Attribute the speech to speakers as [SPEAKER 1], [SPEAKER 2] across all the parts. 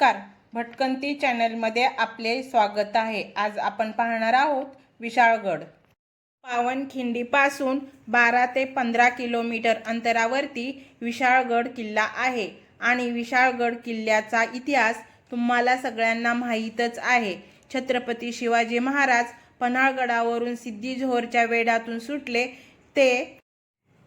[SPEAKER 1] नमस्कार. भटकंती चॅनलमध्ये आपले स्वागत आहे. आज आपण पाहणार आहोत विशाळगड. पावनखिंडीपासून बारा ते पंधरा किलोमीटर अंतरावरती विशाळगड किल्ला आहे. आणि विशाळगड किल्ल्याचा इतिहास तुम्हाला सगळ्यांना माहीतच आहे. छत्रपती शिवाजी महाराज पन्हाळगडावरून सिद्धी वेढातून सुटले. ते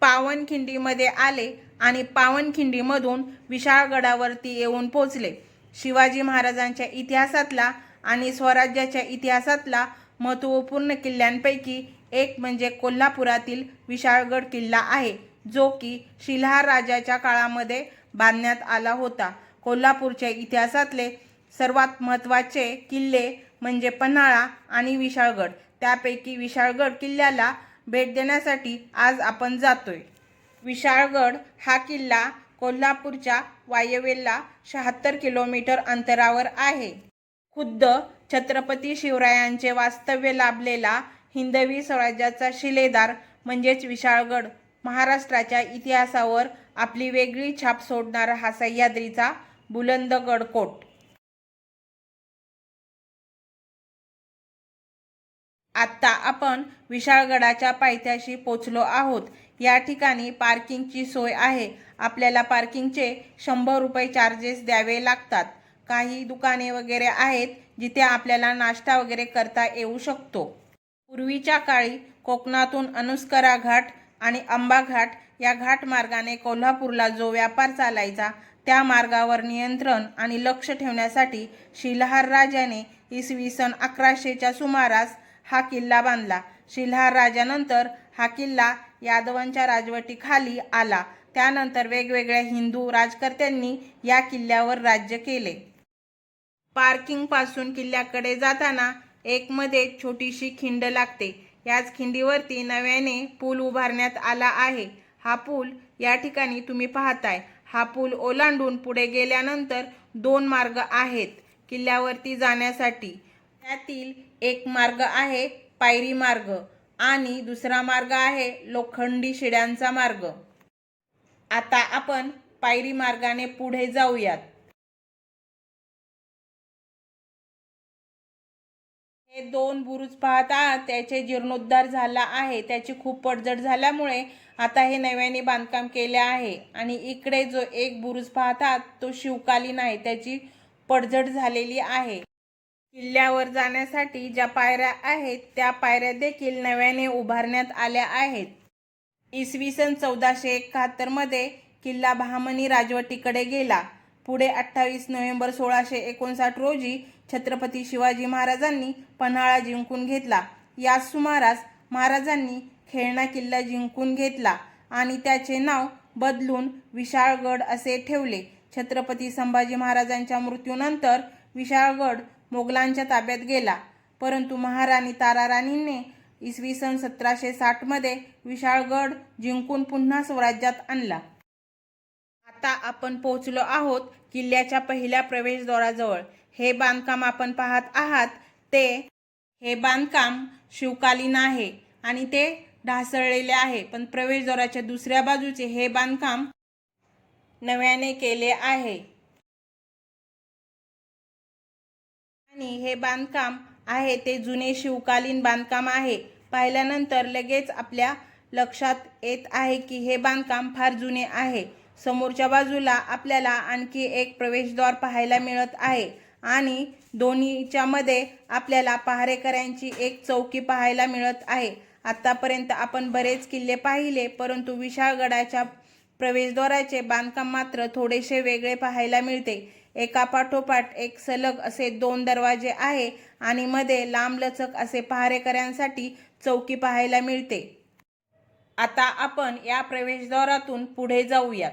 [SPEAKER 1] पावनखिंडीमध्ये आले आणि पावनखिंडीमधून विशाळगडावरती येऊन पोचले शिवाजी महाराजांच्या इतिहासातला आणि स्वराज्याच्या इतिहासातला महत्त्वपूर्ण किल्ल्यांपैकी एक म्हणजे कोल्हापुरातील विशाळगड किल्ला आहे जो की शिलहार राजाच्या काळामध्ये बांधण्यात आला होता. कोल्हापूरच्या इतिहासातले सर्वात महत्त्वाचे किल्ले म्हणजे पन्हाळा आणि विशाळगड. त्यापैकी विशाळगड किल्ल्याला भेट देण्यासाठी आज आपण जातोय. विशाळगड हा किल्ला कोल्हापूरच्या वायव्येला शहात्तर किलोमीटर अंतरावर आहे. खुद्द छत्रपती शिवरायांचे वास्तव्य लाभलेला हिंदवी स्वराज्याचा शिलेदार म्हणजेच विशाळगड महाराष्ट्राच्या इतिहासावर आपली वेगळी छाप सोडणारा हा सह्याद्रीचा बुलंद गडकोट. आत्ता आपण विशाळगडाच्या पायथ्याशी पोचलो आहोत. या ठिकाणी पार्किंगची सोय आहे. आपल्याला पार्किंगचे शंभर रुपये चार्जेस द्यावे लागतात. काही दुकाने वगैरे आहेत जिथे आपल्याला नाश्ता वगैरे करता येऊ शकतो. पूर्वीच्या काळी कोकणातून अनुस्करा घाट आणि अंबा घाट या घाट मार्गाने कोल्हापूरला जो व्यापार चालायचा त्या मार्गावर नियंत्रण आणि लक्ष ठेवण्यासाठी शिलहार राजाने इसवी सन अकराशेच्या सुमारास हा किल्ला बांधला. शिलहार राजानंतर हा किल्ला यादवांच्या राजवटीखाली आला. त्यानंतर वेगवेगळ्या हिंदू राजकर्त्यांनी या किल्ल्यावर राज्य केले. पार्किंगपासून किल्ल्याकडे जाताना एकमध्ये छोटीशी खिंड लागते. याच खिंडीवरती नव्याने पूल उभारण्यात आला आहे. हा पूल या ठिकाणी तुम्ही पाहताय. हा पूल ओलांडून पुढे गेल्यानंतर दोन मार्ग आहेत. किल्ल्यावरती जाण्यासाठी. त्यातील एक मार्ग आहे पायरी मार्ग आणि दुसरा मार्ग आहे लोखंडी शिड्यांचा मार्ग. आता आपण पायरी मार्गाने पुढे जाऊयात. हे दोन बुरुज पाहता त्याचे जीर्णोद्धार झाला आहे. त्याची खूप पडझड झाल्यामुळे आता हे नव्याने बांधकाम केले आहे. आणि इकडे जो एक बुरुज पाहतात तो शिवकालीन आहे. त्याची पडझड झालेली आहे. किल्ल्यावर जाण्यासाठी ज्या पायऱ्या आहेत त्या पायऱ्या देखील नव्याने उभारण्यात आल्या आहेत. इसवी सन चौदाशे एकाहत्तरमध्ये किल्ला बहामनी राजवटीकडे गेला. पुढे अठ्ठावीस नोव्हेंबर सोळाशे एकोणसाठ रोजी छत्रपती शिवाजी महाराजांनी पन्हाळा जिंकून घेतला. या सुमारास महाराजांनी खेळणा किल्ला जिंकून घेतला आणि त्याचे नाव बदलून विशाळगड असे ठेवले. छत्रपती संभाजी महाराजांच्या मृत्यूनंतर विशाळगड मोगलांच्या ताब्यात गेला. परंतु महाराणी ताराराणींनी इसवी सन सतराशे साठमध्ये विशाळगड जिंकून पुन्हा स्वराज्यात आणला. आता आपण पोहोचलो आहोत किल्ल्याच्या पहिल्या प्रवेशद्वाराजवळ. हे बांधकाम आपण पाहत आहात ते हे बांधकाम शिवकालीन आहे आणि ते ढासळलेले आहे. पण प्रवेशद्वाराच्या दुसऱ्या बाजूचे हे बांधकाम नव्याने केले आहे. आणि हे बांधकाम आहे. ते जुने शिवकालीन बांधकाम आहे. पाहिल्यानंतर लगेच आपल्या लक्षात येत आहे की हे बांधकाम फार जुने आहे. समोरच्या बाजूला आपल्याला आणखी एक प्रवेशद्वार पाहायला मिळत आहे आणि दोन्हीच्या मध्ये आपल्याला पहारेकऱ्यांची एक चौकी पाहायला मिळत आहे. आतापर्यंत आपण बरेच किल्ले पाहिले परंतु विशाळगडाच्या प्रवेशद्वाराचे बांधकाम मात्र थोडेसे वेगळे पाहायला मिळते. एकापाठोपाठ एक सलग असे दोन दरवाजे आहे आणि मध्ये लांबलचक असे पहारेकऱ्यांसाठी चौकी पाहायला मिळते. आता आपण या प्रवेशद्वारातून पुढे जाऊयात.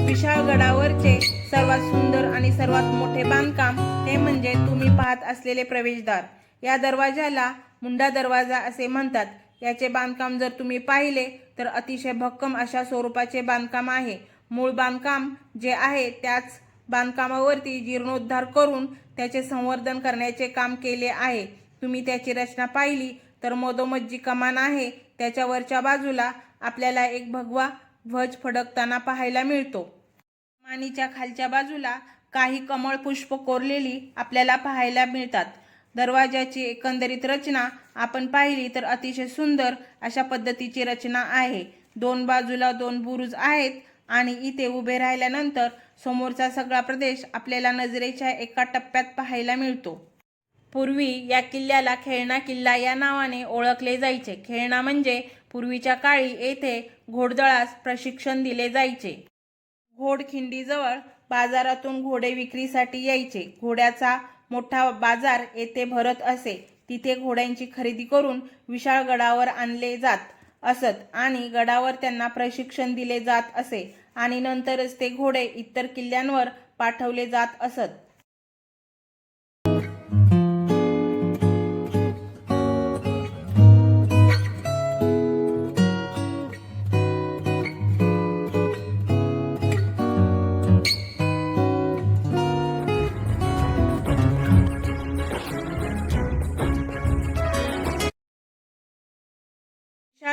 [SPEAKER 1] विशाळगडावरचे सर्वात सुंदर आणि सर्वात मोठे बांधकाम ते म्हणजे तुम्ही पाहत असलेले प्रवेशद्वार. या दरवाजाला मुंडा दरवाजा असे म्हणतात. याचे बांधकाम जर तुम्ही पाहिले तर अतिशय भक्कम अशा स्वरूपाचे बांधकाम आहे. मूळ बांधकाम जे आहे त्याच बांधकामावरती जीर्णोद्धार करून त्याचे संवर्धन करण्याचे काम केले आहे. तुम्ही त्याची रचना पाहिली तर मधोमध जी कमान आहे. त्याच्यावरच्या बाजूला आपल्याला एक भगवा ध्वज फडकताना पाहायला मिळतो. मानीच्या खालच्या बाजूला काही कमळ पुष्प कोरलेली आपल्याला पाहायला मिळतात. दरवाजाची एकंदरीत रचना आपण पाहिली तर अतिशय सुंदर अशा पद्धतीची रचना आहे. दोन बाजूला दोन बुरुज आहेत आणि इथे उभे राहिल्यानंतर समोरचा सगळा प्रदेश आपल्याला नजरेच्या एका टप्प्यात पाहायला मिळतो. पूर्वी या किल्ल्याला खेळणा किल्ला या नावाने ओळखले जायचे. खेळणा म्हणजे पूर्वीच्या काळी येथे घोडदळास प्रशिक्षण दिले जायचे. घोडखिंडीजवळ बाजारातून घोडे विक्रीसाठी यायचे. घोड्याचा मोठा बाजार येथे भरत असे. तिथे घोड्यांची खरेदी करून विशाळ गडावर आणले जात असत आणि गडावर त्यांना प्रशिक्षण दिले जात असे आणि नंतरच ते घोडे इतर किल्ल्यांवर पाठवले जात असत.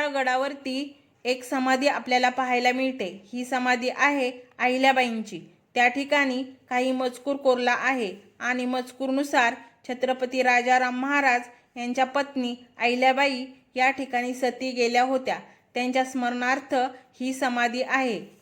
[SPEAKER 1] गडावरती एक समाधी आपल्याला पाहायला मिळते. ही समाधी आहे अहिल्याबाईंची. त्या ठिकाणी काही मजकूर कोरला आहे आणि मजकूरनुसार छत्रपती राजाराम महाराज यांच्या पत्नी अहिल्याबाई या ठिकाणी सती गेल्या होत्या. त्यांच्या स्मरणार्थ ही समाधी आहे.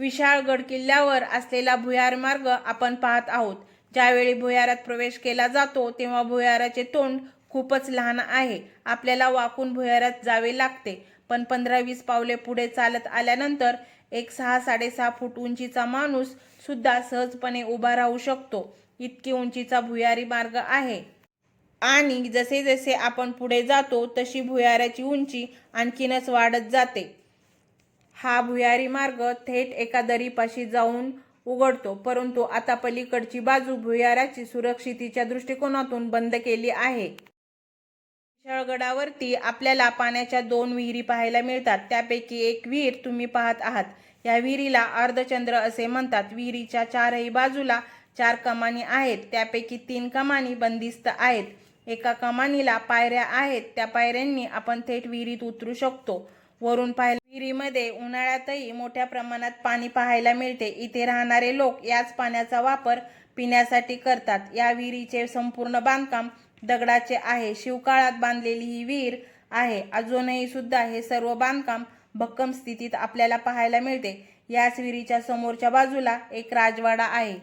[SPEAKER 1] विशाळगड किल्ल्यावर असलेला भुयार मार्ग आपण पाहत आहोत. ज्यावेळी भुयारात प्रवेश केला जातो तेव्हा भुयाराचे तोंड खूपच लहान आहे. आपल्याला वाकून भुयारात जावे लागते. पण पंधरा वीस पावले पुढे चालत आल्यानंतर एक सहा साडेसहा फूट उंचीचा माणूस सुद्धा सहजपणे उभा राहू शकतो. इतकी उंचीचा भुयारी मार्ग आहे. आणि जसे जसे आपण पुढे जातो तशी भुयाराची उंची आणखीनच वाढत जाते. हा भुयारी मार्ग थेट एका दरीपाशी जाऊन उघडतो परंतु आता पलीकडची बाजू भुयाराची सुरक्षितीच्या दृष्टिकोनातून बंद केली आहे. विशाळगडावरती आपल्याला पाण्याच्या दोन विहिरी पाहायला मिळतात. त्यापैकी एक विहीर तुम्ही पाहत आहात. या विहिरीला अर्धचंद्र असे म्हणतात. विहिरीच्या चारही बाजूला चार कमानी आहेत. त्यापैकी तीन कमानी बंदिस्त आहेत. एका कमानीला पायऱ्या आहेत. त्या पायऱ्यांनी आपण थेट विहिरीत उतरू शकतो. वरून पाहिलं. विहिरीमध्ये उन्हाळ्यातही मोठ्या प्रमाणात पाणी पाहायला मिळते. इथे राहणारे लोक याच पाण्याचा वापर पिण्यासाठी करतात. या विहिरीचे संपूर्ण बांधकाम दगडाचे आहे. शिवकाळात बांधलेली ही विहीर आहे. अजूनही सुद्धा हे सर्व बांधकाम भक्कम स्थितीत आपल्याला पाहायला मिळते. याच विहिरीच्या समोरच्या बाजूला एक राजवाडा आहे.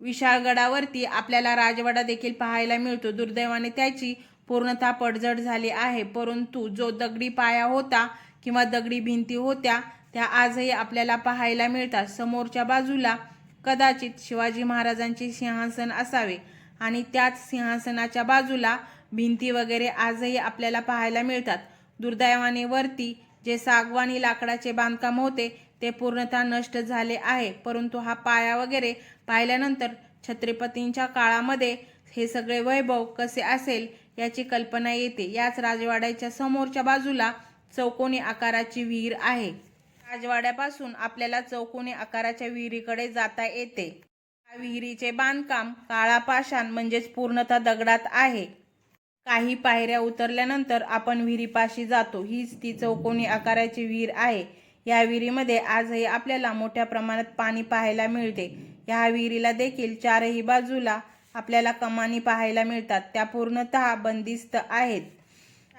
[SPEAKER 1] विशाळगडावरती आपल्याला राजवाडा देखील पाहायला मिळतो. दुर्दैवाने त्याची पूर्णतः पडझड झाली आहे. परंतु जो दगडी पाया होता किंवा दगडी भिंती होत्या त्या आजही आपल्याला पाहायला मिळतात. समोरच्या बाजूला कदाचित शिवाजी महाराजांचे सिंहासन असावे आणि त्याच सिंहासनाच्या बाजूला भिंती वगैरे आजही आपल्याला पाहायला मिळतात. दुर्दैवाने वरती जे सागवानी लाकडाचे बांधकाम होते ते पूर्णतः नष्ट झाले आहे. परंतु हा पाया वगैरे पाहिल्यानंतर छत्रपतींच्या काळामध्ये हे सगळे वैभव कसे असेल याची कल्पना येते. याच राजवाड्याच्या समोरच्या बाजूला चौकोनी आकाराची विहीर आहे. राजवाड्यापासून आपल्याला चौकोनी आकाराच्या विहिरीकडे जाता येते. या विहिरीचे बांधकाम काळा पाषाण म्हणजेच पूर्णतः दगडात आहे. काही पायऱ्या उतरल्यानंतर आपण विहिरीपाशी जातो. हीच ती चौकोनी आकाराची विहीर आहे. या विहिरीमध्ये आजही आपल्याला मोठ्या प्रमाणात पाणी पाहायला मिळते. या विहिरीला देखील चारही बाजूला आपल्याला कमानी पाहायला मिळतात. त्या पूर्णतः बंदिस्त आहेत.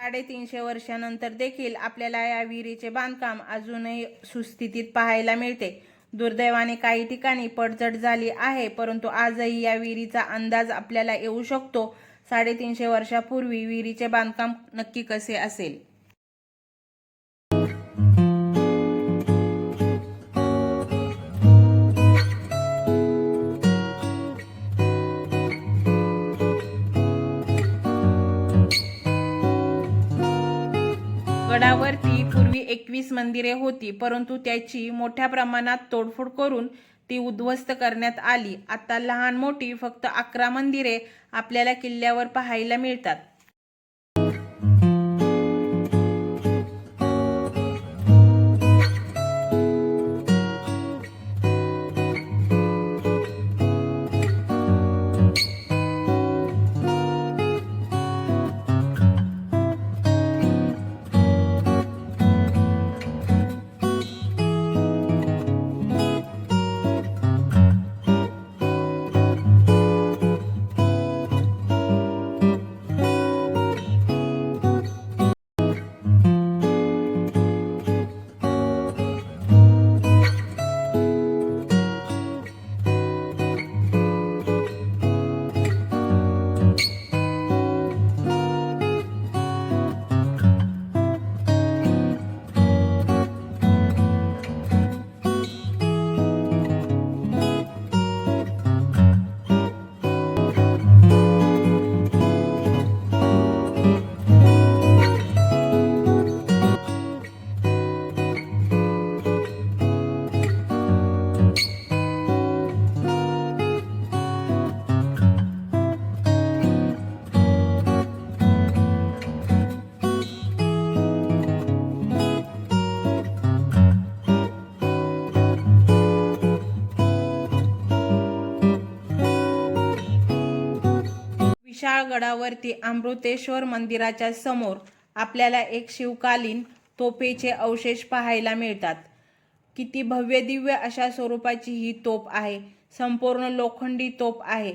[SPEAKER 1] साडेतीनशे वर्षानंतर देखील आपल्याला या विहिरीचे बांधकाम अजूनही सुस्थितीत पाहायला मिळते. दुर्दैवाने काही ठिकाणी पडझड झाली आहे परंतु आजही या विहिरीचा अंदाज आपल्याला येऊ शकतो. साडेतीनशे वर्षापूर्वी विहिरीचे बांधकाम नक्की कसे असेल? गडावरती पूर्वी एकवीस मंदिरे होती परंतु त्याची मोठ्या प्रमाणात तोडफोड करून ती उद्ध्वस्त करण्यात आली. आता लहान मोठी फक्त अकरा मंदिरे आपल्याला किल्ल्यावर पाहायला मिळतात. विशाळगडावरती अमृतेश्वर मंदिराच्या समोर आपल्याला एक शिवकालीन तोफेचे अवशेष पाहायला मिळतात. किती भव्यदिव्य अशा स्वरूपाची ही तोफ आहे. संपूर्ण लोखंडी तोफ आहे.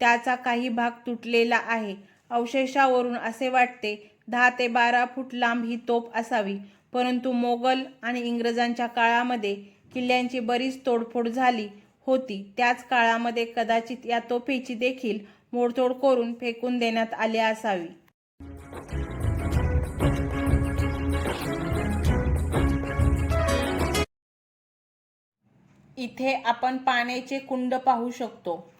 [SPEAKER 1] त्याचा काही भाग तुटलेला आहे. अवशेषावरून असे वाटते दहा ते बारा फूट लांब ही तोफ असावी. परंतु मोगल आणि इंग्रजांच्या काळामध्ये किल्ल्यांची बरीच तोडफोड झाली होती. त्याच काळामध्ये कदाचित या तोफेची देखील मोडतोड करून फेकून देण्यात आली असावी. इथे आपण पाण्याचे कुंड पाहू शकतो.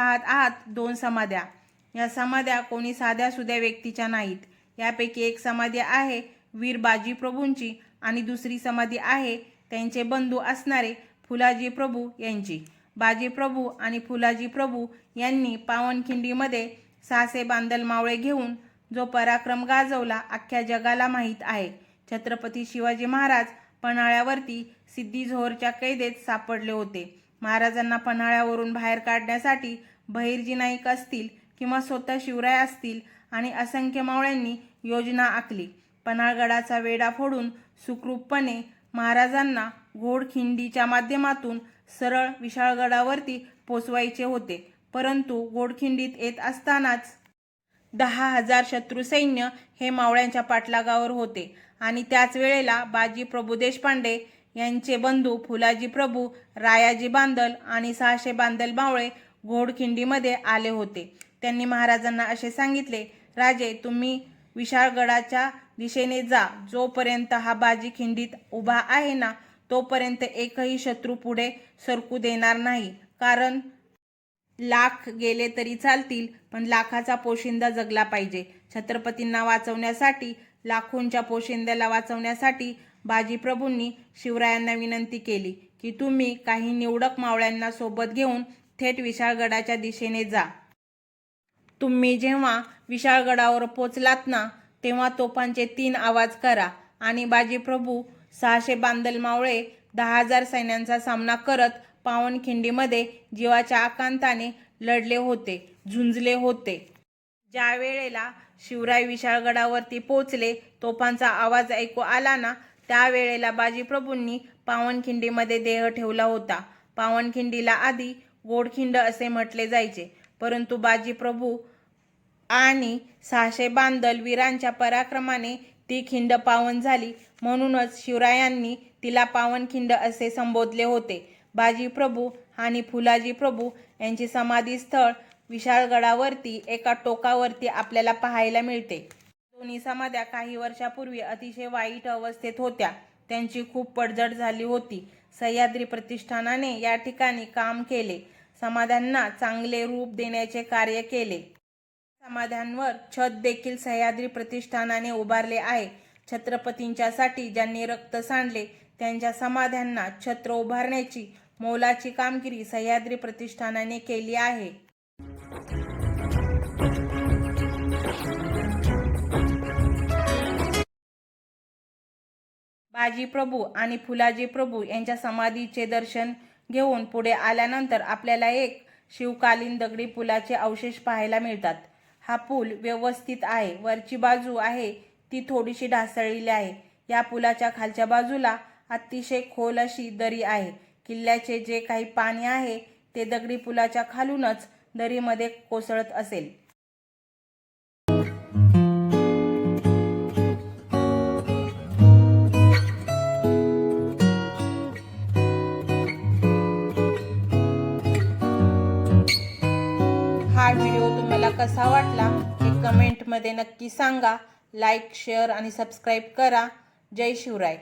[SPEAKER 1] पाहत आहात दोन समाध्या. या समाध्या कोणी साध्या सुध्या व्यक्तीच्या नाहीत. यापैकी एक समाधी आहे वीर बाजी प्रभूंची आणि दुसरी समाधी आहे त्यांचे बंधू असणारे फुलाजी प्रभू यांची. बाजी प्रभू आणि फुलाजी प्रभू यांनी पावनखिंडीमध्ये सासे बांदल मावळे घेऊन जो पराक्रम गाजवला अख्ख्या जगाला माहीत आहे. छत्रपती शिवाजी महाराज पन्हाळ्यावरती सिद्धी झोहरच्या कैदेत सापडले होते. महाराजांना पन्हाळ्यावरून बाहेर काढण्यासाठी बहिर्जी नाईक असतील किंवा स्वतः शिवराय असतील आणि असंख्य मावळ्यांनी योजना आखली. पन्हाळगडाचा वेढा फोडून सुखरूपपणे महाराजांना घोडखिंडीच्या माध्यमातून सरळ विशाळगडावरती पोचवायचे होते. परंतु घोडखिंडीत येत असतानाच दहा हजार शत्रू सैन्य हे मावळ्यांच्या पाठलागावर होते. आणि त्याच वेळेला बाजी प्रभू देशपांडे यांचे बंधू फुलाजी प्रभू रायाजी बांदल आणि सहाशे बांदल मावळे घोडखिंडीमध्ये आले होते. त्यांनी महाराजांना असे सांगितले राजे तुम्ही विशाळगडाच्या दिशेने जा. जोपर्यंत हा बाजी खिंडीत उभा आहे ना तोपर्यंत एकही शत्रू पुढे सरकू देणार नाही. कारण लाख गेले तरी चालतील पण लाखाचा पोशिंदा जगला पाहिजे. छत्रपतींना वाचवण्यासाठी लाखोंच्या पोशिंद्याला वाचवण्यासाठी बाजीप्रभूंनी शिवरायांना विनंती केली की तुम्ही काही निवडक मावळ्यांना सोबत घेऊन थेट विशाळगडाच्या दिशेने जा. तुम्ही जेव्हा विशाळगडावर पोचलात ना तेव्हा तोफांचे तीन आवाज करा आणि बाजीप्रभू सहाशे बांदल मावळे दहा हजार सैन्यांचा सामना करत पावनखिंडीमध्ये जीवाच्या आकांताने लढले होते झुंजले होते. ज्या वेळेला शिवराय विशाळगडावरती पोचले तोफांचा आवाज ऐकू आला ना त्यावेळेला बाजीप्रभूंनी पावनखिंडीमध्ये देह ठेवला होता. पावनखिंडीला आधी गोडखिंड असे म्हटले जायचे. परंतु बाजीप्रभू आणि सहाशे बांदल वीरांच्या पराक्रमाने ती खिंड पावन झाली. म्हणूनच शिवरायांनी तिला पावनखिंड असे संबोधले होते. बाजीप्रभू आणि फुलाजी प्रभू यांची समाधी स्थळ विशाळगडावरती एका टोकावरती आपल्याला पाहायला मिळते. दोन्ही समाध्या काही वर्षापूर्वी अतिशय वाईट अवस्थेत होत्या. त्यांची खूप पडझड झाली होती. सह्याद्री प्रतिष्ठानाने या ठिकाणी काम केले. समाध्यांना चांगले रूप देण्याचे कार्य केले. समाध्यांवर छत देखील सह्याद्री प्रतिष्ठानाने उभारले आहे. छत्रपतींच्यासाठी ज्यांनी रक्त सांडले त्यांच्या समाध्यांना छत्र उभारण्याची मोलाची कामगिरी सह्याद्री प्रतिष्ठानाने केली आहे. बाजी प्रभू आणि फुलाजी प्रभू यांच्या समाधीचे दर्शन घेऊन पुढे आल्यानंतर आपल्याला एक शिवकालीन दगडी पुलाचे अवशेष पाहायला मिळतात. हा पूल व्यवस्थित आहे. वरची बाजू आहे ती थोडीशी ढासळलेली आहे. या पुलाच्या खालच्या बाजूला अतिशय खोल अशी दरी आहे. किल्ल्याचे जे काही पाणी आहे ते दगडी पुलाच्या खालूनच दरीमध्ये कोसळत असेल. हा व्हिडिओ तुम्हाला कसा वाटला हे कमेंटमध्ये नक्की सांगा. लाईक शेअर आणि सबस्क्राईब करा. जय शिवराय.